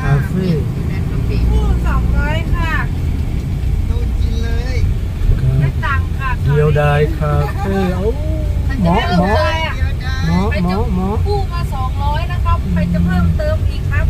คาเฟ่คู่สองร้อยค่ะโดนกินเลยได้ตังค์ค่ะเดียวดายคาเฟ่เอ้าหมอหมอหมอหมอหมอคู่มาสองร้อยนะครับ ใครจะเพิ่มเติมอีกครับ